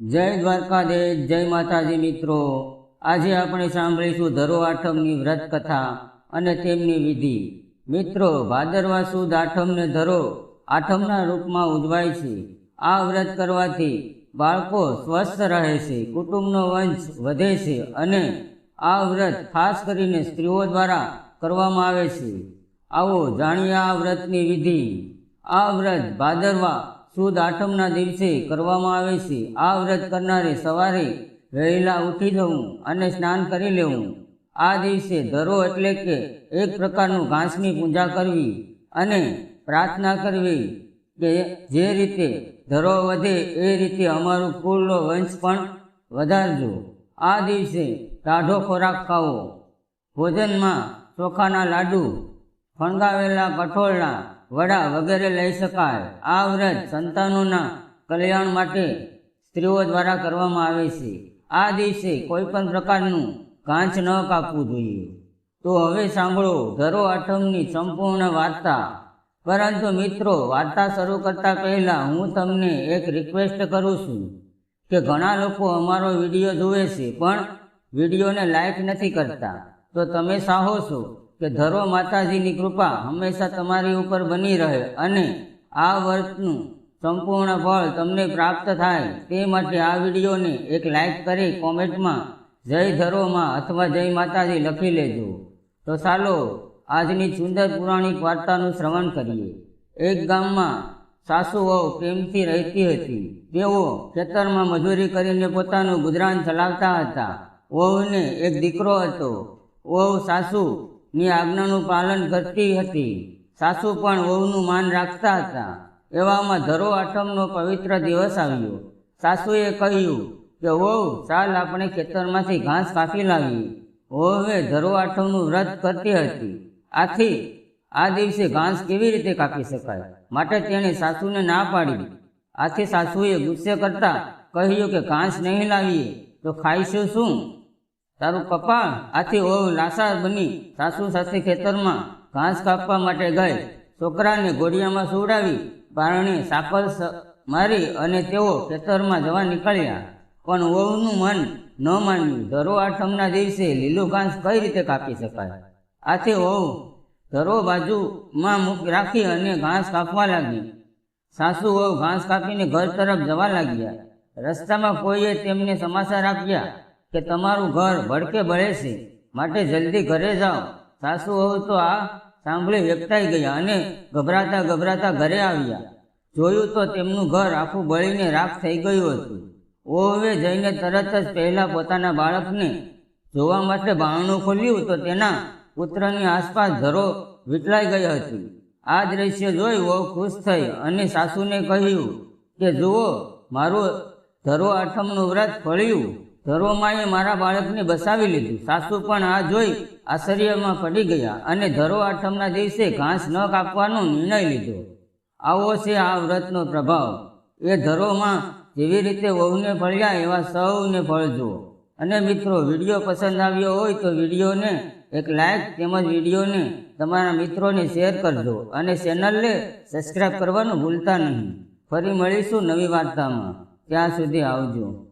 જય દ્વારકાધીશ, જય માતાજી મિત્રો. આજે આપણે સાંભળીશું ધરો આઠમની વ્રત કથા અને તેમની વિધિ. મિત્રો, ભાદરવા સુદ આઠમને ધરો. આઠમના રૂપમાં ઉજવાય છે. આ વ્રત કરવાથી બાળકો સ્વસ્થ રહે છે, કુટુંબનો વંશ વધે છે અને આ વ્રત ખાસ કરીને સ્ત્રીઓ દ્વારા કરવામાં આવે છે. આવો જાણીએ આ વ્રતની વિધિ. આ વ્રત ભાદરવા સુદ આઠમના દિવસે કરવામાં આવે છે. આ વ્રત કરનારે સવારે વહેલા ઉઠી જવું અને સ્નાન કરી લેવું. આ દિવસે ધરો એટલે કે એક પ્રકારનું ઘાસની પૂજા કરવી અને પ્રાર્થના કરવી કે જે રીતે ધરો વધે એ રીતે અમારું કુળનો વંશ પણ વધારજો. આ દિવસે ટાઢો ખોરાક ખાવો. ભોજનમાં ચોખાના લાડુ, ફણગાવેલા કઠોળના વડા વગેરે લઈ શકાય. આ વ્રત સંતાનોના કલ્યાણ માટે સ્ત્રીઓ દ્વારા કરવામાં આવે છે. આ દિવસે કોઈ પણ પ્રકારનું કાંચ ન કાપવું જોઈએ. તો હવે સાંભળો, ધરો આઠમની સંપૂર્ણ વાર્તા. પરંતુ મિત્રો, વાર્તા શરૂ કરતા પહેલાં હું તમને એક રિક્વેસ્ટ કરું છું કે ઘણા લોકો અમારો વીડિયો જુએ છે, પણ વિડીયોને લાઈક નથી કરતા. તો તમે સાહો છો. કે ધરો માતાજીની કૃપા હંમેશા તમારી ઉપર બની રહે અને આ વર્તનું સંપૂર્ણ ફળ તમને પ્રાપ્ત થાય તે માટે આ વિડીયોને એક લાઈક કરી કોમેન્ટમાં જય ધરોમાં અથવા જય માતાજી લખી લેજો. તો ચાલો આજની સુંદર પુરાણિક વાર્તાનું શ્રવણ કરીએ. એક ગામમાં સાસુ વહુ પ્રેમથી રહેતી હતી. તેઓ ખેતરમાં મજૂરી કરીને પોતાનું ગુજરાન ચલાવતા હતા. વહુને એક દીકરો હતો. વહુ સાસુની આજ્ઞાનું પાલન કરતી હતી. સાસુ પણ વહુનું માન રાખતા હતા. એવામાં ધરો આઠમનો પવિત્ર દિવસ આવ્યો. સાસુએ કહ્યું કે, વહુ, ચાલ આપણે ખેતરમાંથી ઘાસ કાપી લાવી વહુએ ધરો આઠમનું વ્રત કરતી હતી. આથી આ દિવસે ઘાસ કેવી રીતે કાપી શકાય? માટે તેણે સાસુને ના પાડી. આથી સાસુએ ગુસ્સે કરતા કહ્યું કે, ઘાસ નહીં લાવીએ, તો ખાઈશું શું? તારું પપ્પા આથી વહુ લાસાર બની સાસુ સાથે ખેતરમાં ઘાસ કાપવા માટે ગઈ. છોકરાને ઘોડિયામાં સુવડાવી, બારણે સાકલ મારી અને તેઓ ખેતરમાં જવા નીકળ્યા. પણ વહુનું મન ન માન્યું. ધરો આઠમના દિવસે લીલું ઘાસ કઈ રીતે કાપી શકાય? આથી વહુ ધરો બાજુમાં મૂક રાખી અને ઘાસ કાપવા લાગી. સાસુ વહુ ઘાસ કાપીને ઘર તરફ જવા લાગ્યા. રસ્તામાં કોઈએ તેમને સમાચાર આપ્યા. કે તમારું ઘર ભડકે બળે છે, માટે જલ્દી ઘરે જાઓ. સાસુ હોવ તો આ સાંભળી વ્યક્તાઈ ગયા અને ગભરાતા ગભરાતા ઘરે આવ્યા. જોયું તો તેમનું ઘર આખું બળીને રાખ થઈ ગયું હતું. ઓવે જઈને તરત જ પહેલાં પોતાના બાળકને જોવા માટે બારણું ખોલ્યું તો તેના પુત્રની આસપાસ ધરો વીટલાઈ ગઈ હતી. આ દ્રશ્ય જોઈ વહુ ખુશ થઈ અને સાસુને કહ્યું કે, જુઓ, મારું ધરો આઠમનું વ્રત ફળ્યું ધરોમાએ મારા બાળકને બસાવી લીધું. સાસુ પણ આ જોઈ આશ્ચર્યમાં પડી ગયા અને ધરો આઠમના દિવસે ઘાસ ન કાપવાનો નિર્ણય લીધો. આવો છે આ વ્રતનો પ્રભાવ. એ ધરોમાં જેવી રીતે વહુને ફળ્યા એવા સૌને ફળજો અને મિત્રો, વીડિયો પસંદ આવ્યો હોય તો વિડીયોને એક લાઈક તેમજ વિડીયોને તમારા મિત્રોને શેર કરજો અને ચેનલને સબસ્ક્રાઈબ કરવાનું ભૂલતા નહીં. ફરી મળીશું નવી વાર્તામાં. ત્યાં સુધી આવજો.